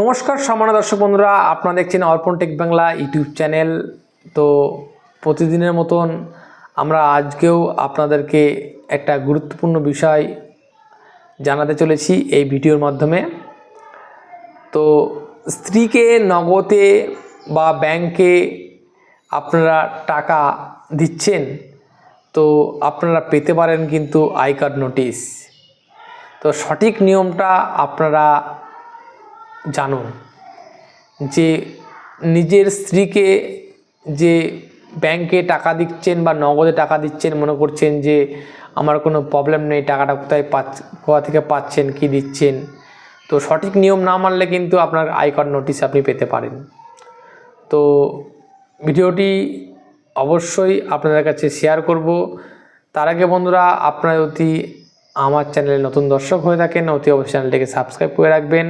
নমস্কার, সামান্য দর্শক বন্ধুরা, আপনারা দেখছেন অর্পণ টেক বাংলা ইউটিউব চ্যানেল। তো প্রতিদিনের মতন আমরা আজকেও আপনাদেরকে একটা গুরুত্বপূর্ণ বিষয় জানাতে চলেছি এই ভিডিওর মাধ্যমে। তো স্ত্রীকে নগদে বা ব্যাংকে আপনারা টাকা দিচ্ছেন, তো আপনারা পেতে পারেন কিন্তু আই কার্ড নোটিশ। তো সঠিক নিয়মটা আপনারা জানুন যে নিজের স্ত্রীকে যে ব্যাংকে টাকা দিচ্ছেন বা নগদে টাকা দিচ্ছেন, মনে করছেন যে আমার কোনো প্রবলেম নেই, টাকাটা কোথায় পাচ্ছ, কোথা থেকে পাচ্ছেন, কি দিচ্ছেন, তো সঠিক নিয়ম না মানলে কিন্তু আপনার আয়কর নোটিশ আপনি পেতে পারেন। তো ভিডিওটি অবশ্যই আপনাদের কাছে শেয়ার করব। তার আগে বন্ধুরা, আপনারা যদি আমার চ্যানেলে নতুন দর্শক হয়ে থাকেন, অতি অবশ্যই চ্যানেলটিকে সাবস্ক্রাইব করে রাখবেন।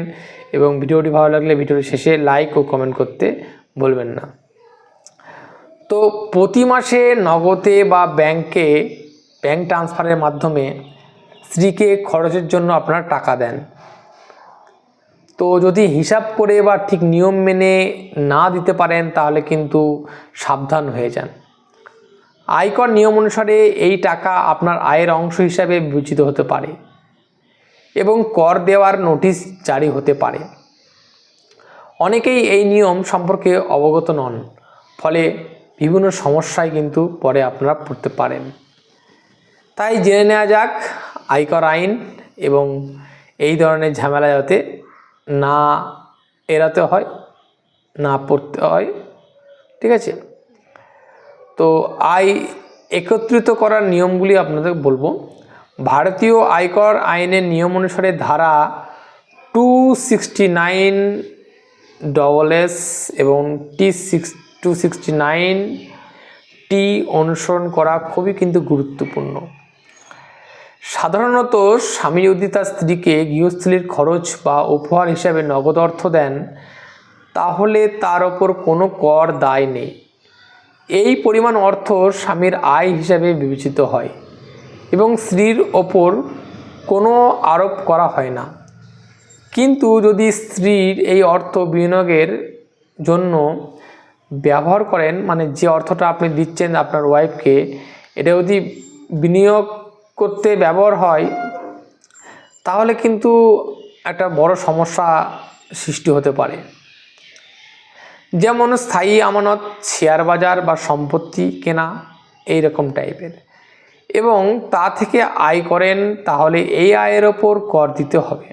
এবং ভিডিওটি ভালো লাগলে ভিডিওটি শেষে লাইক ও কমেন্ট করতে বলবেন না। তো প্রতি মাসে নগদে বা ব্যাংকে ব্যাংক ট্রান্সফারের মাধ্যমে স্ত্রীকে খরচের জন্য আপনারা টাকা দেন। তো যদি হিসাব করে বা ঠিক নিয়ম মেনে না দিতে পারেন, তাহলে কিন্তু সাবধান হয়ে যান। আয়কর নিয়ম অনুসারে এই টাকা আপনার আয়ের অংশ হিসাবে বিবেচিত হতে পারে। এবং কর দেওয়ার নোটিশ জারি হতে পারে। অনেকেই এই নিয়ম সম্পর্কে অবগত নন, ফলে বিভিন্ন সমস্যায় কিন্তু পরে আপনারা পড়তে পারেন। তাই জেনে নেওয়া যাক আয়কর আইন এবং এই ধরনের ঝামেলা যাতে না এড়াতে হয়, না পড়তে হয়, ঠিক আছে? তো আয় একত্রিত করার নিয়মগুলি আপনাদের বলব। ভারতীয় আয়কর আইনের নিয়ম অনুসারে ধারা two sixty nine double S এবং T six two sixty nine T অনুসরণ করা খুবই কিন্তু গুরুত্বপূর্ণ। সাধারণত স্বামী যদি তার স্ত্রীকে গৃহস্থলীর খরচ বা উপহার হিসাবে নগদ অর্থ দেন, তাহলে তার ওপর কোনো কর দায় নেই। এই পরিমাণ অর্থ স্বামীর আয় হিসাবে বিবেচিত হয়। এবং স্ত্রীর ওপর কোনো আরোপ করা হয় না। কিন্তু যদি স্ত্রীর এই অর্থ বিনিয়োগের জন্য ব্যবহার করেন মানে যে অর্থটা আপনি দিচ্ছেন আপনার ওয়াইফকে, এটা যদি বিনিয়োগ করতে ব্যবহার হয়, তাহলে কিন্তু একটা বড় সমস্যা সৃষ্টি হতে পারে। যেমন স্থায়ী আমানত, শেয়ার বাজার বা সম্পত্তি কেনা এই রকম টাইপের এবং তা থেকে আয় করেন, তাহলে এই আয়ের ওপর কর দিতে হবে।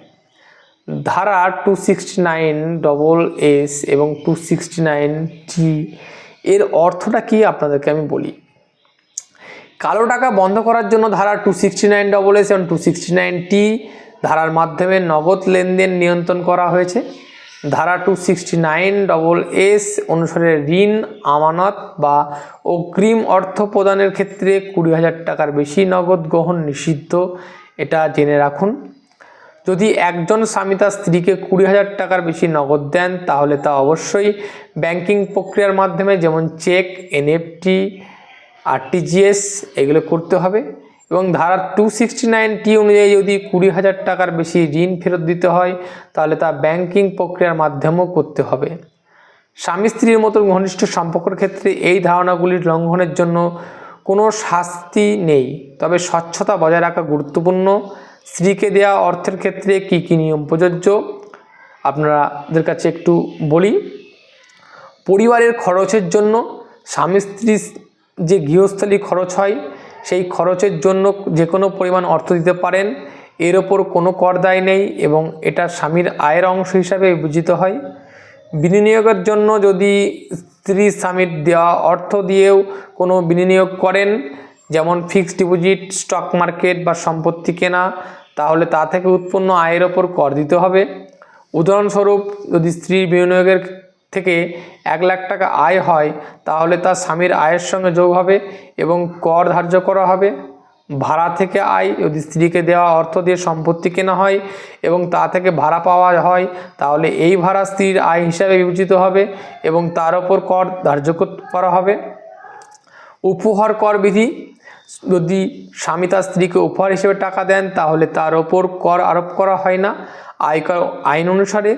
ধারা two sixty nine double S এবং টু সিক্সটি নাইন টি এর অর্থটা কি আপনাদেরকে আমি বলি? কালো টাকা বন্ধ করার জন্য ধারা two sixty nine double S এবং টু সিক্সটি নাইন টি ধারার মাধ্যমে নগদ লেনদেন নিয়ন্ত্রণ করা হয়েছে। ধারা two sixty nine double S অনুসারে ঋণ, আমানত বা অগ্রিম অর্থ প্রদানের ক্ষেত্রে কুড়ি হাজার টাকার বেশি নগদ গ্রহণ নিষিদ্ধ। এটা জেনে রাখুন। যদি একজন স্বামী তার স্ত্রীকে কুড়ি হাজার টাকার বেশি নগদ দেন, তাহলে তা অবশ্যই ব্যাংকিং প্রক্রিয়ার মাধ্যমে যেমন চেক এনএফটি আরটিজিএস এগুলো করতে হবে। এবং ধারা টু সিক্সটি নাইন টি অনুযায়ী যদি কুড়ি হাজার টাকার বেশি ঋণ ফেরত দিতে হয়, তাহলে তা ব্যাংকিং প্রক্রিয়ার মাধ্যমেও করতে হবে। স্বামী স্ত্রীর মতো ঘনিষ্ঠ সম্পর্কের ক্ষেত্রে এই ধারণাগুলির লঙ্ঘনের জন্য কোনো শাস্তি নেই। তবে স্বচ্ছতা বজায় রাখা গুরুত্বপূর্ণ। স্ত্রীকে দেওয়া অর্থের ক্ষেত্রে কি কি নিয়ম প্রযোজ্য? আপনাদের কাছে একটু বলি। পরিবারের খরচের জন্য স্বামী স্ত্রী যে গৃহস্থলী খরচ হয় সেই খরচের জন্য যে কোনো পরিমাণ অর্থ দিতে পারেন। এর ওপর কোনো কর দায় নেই এবং এটা স্বামীর আয়ের অংশ হিসাবে বিবেচিত হয়। বিনিয়োগের জন্য যদি স্ত্রী স্বামীর দেওয়া অর্থ দিয়েও কোনো বিনিয়োগ করেন, যেমন ফিক্সড ডিপোজিট, স্টক মার্কেট বা সম্পত্তি কেনা, তাহলে তা থেকে উৎপন্ন আয়ের ওপর কর দিতে হবে। উদাহরণস্বরূপ যদি স্ত্রীর বিনিয়োগের থেকে এক লাখ টাকা আয় হয়, তাহলে তার স্বামীর আয়ের সঙ্গে যোগ হবে এবং কর ধার্য করা হবে। ভাড়া থেকে আয়, যদি স্ত্রীকে দেওয়া অর্থ দিয়ে সম্পত্তি কেনা হয় এবং তা থেকে ভাড়া পাওয়া হয়, তাহলে এই ভাড়া স্ত্রীর আয় হিসাবে বিবেচিত হবে এবং তার ওপর কর ধার্য করা হবে। উপহার কর বিধি যদি স্বামী তার স্ত্রীকে উপহার হিসেবে টাকা দেন, তাহলে তার ওপর কর আরোপ করা হয় না। আয়কর, আইন অনুসারে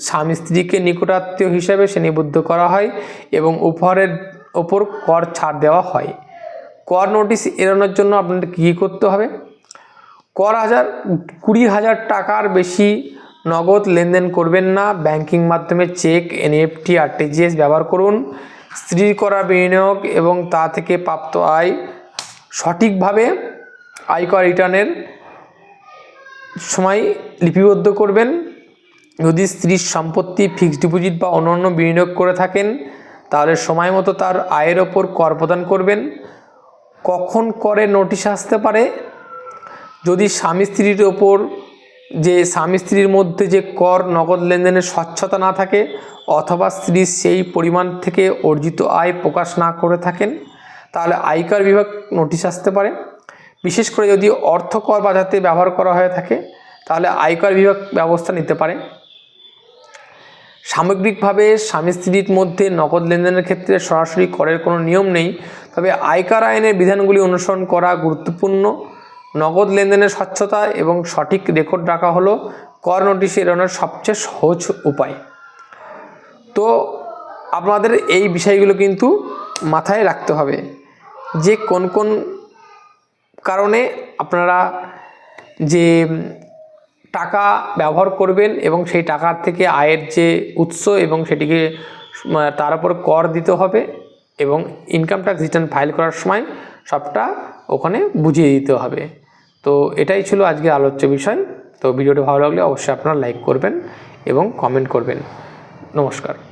স্বামী স্ত্রীকে নিকটাত্মীয় হিসেবে শ্রেণীবদ্ধ করা হয় এবং উপহারের ওপর কর ছাড় দেওয়া হয়। কর নোটিশ এড়ানোর জন্য আপনাদের কী করতে হবে? কর হাজার, কুড়ি হাজার টাকার বেশি নগদ লেনদেন করবেন না। ব্যাংকিং মাধ্যমে চেক, এনএফটি আরটিজিএস ব্যবহার করুন। স্ত্রীর করা বিনিয়োগ এবং তা থেকে প্রাপ্ত আয় সঠিকভাবে আয়কর রিটার্নের সময় লিপিবদ্ধ করবেন। যদি স্ত্রীর সম্পত্তি, ফিক্সড ডিপোজিট বা অন্যান্য বিনিয়োগ করে থাকেন, তাহলে সময় মতো তার আয়ের ওপর কর প্রদান করবেন। কখন করে নোটিশ আসতে পারে? যদি স্বামী স্ত্রীর ওপর যে স্বামী স্ত্রীর মধ্যে যে কর, নগদ লেনদেনের স্বচ্ছতা না থাকে, অথবা স্ত্রী সেই পরিমাণ থেকে অর্জিত আয় প্রকাশ না করে থাকেন তাহলে আয়কর বিভাগ নোটিশ আসতে পারে। বিশেষ করে যদি অর্থ কর বাজাতে ব্যবহার করা হয়ে থাকে, তাহলে আয়কর বিভাগ ব্যবস্থা নিতে পারে। সামগ্রিকভাবে স্বামী স্ত্রীর মধ্যে নগদ লেনদেনের ক্ষেত্রে সরাসরি করের কোনো নিয়ম নেই, তবে আয়কর আইনের বিধানগুলি অনুসরণ করা গুরুত্বপূর্ণ। নগদ লেনদেনের স্বচ্ছতা এবং সঠিক রেকর্ড রাখা হলো কর নোটিশ এড়ানোর সবচেয়ে সহজ উপায়। তো, আপনাদের এই বিষয়গুলো কিন্তু মাথায় রাখতে হবে। যে কোন কোন কারণে আপনারা যে টাকা ব্যবহার করবেন এবং সেই টাকার থেকে আয়ের যে উৎস এবং সেটিকে তার উপর কর দিতে হবে এবং ইনকাম ট্যাক্স রিটার্ন ফাইল করার সময় সবটা ওখানে বুঝিয়ে দিতে হবে। তো এটাই ছিল আজকে আলোচ্য বিষয়। তো ভিডিওটি ভালো লাগলে অবশ্যই আপনারা লাইক করবেন এবং কমেন্ট করবেন। নমস্কার।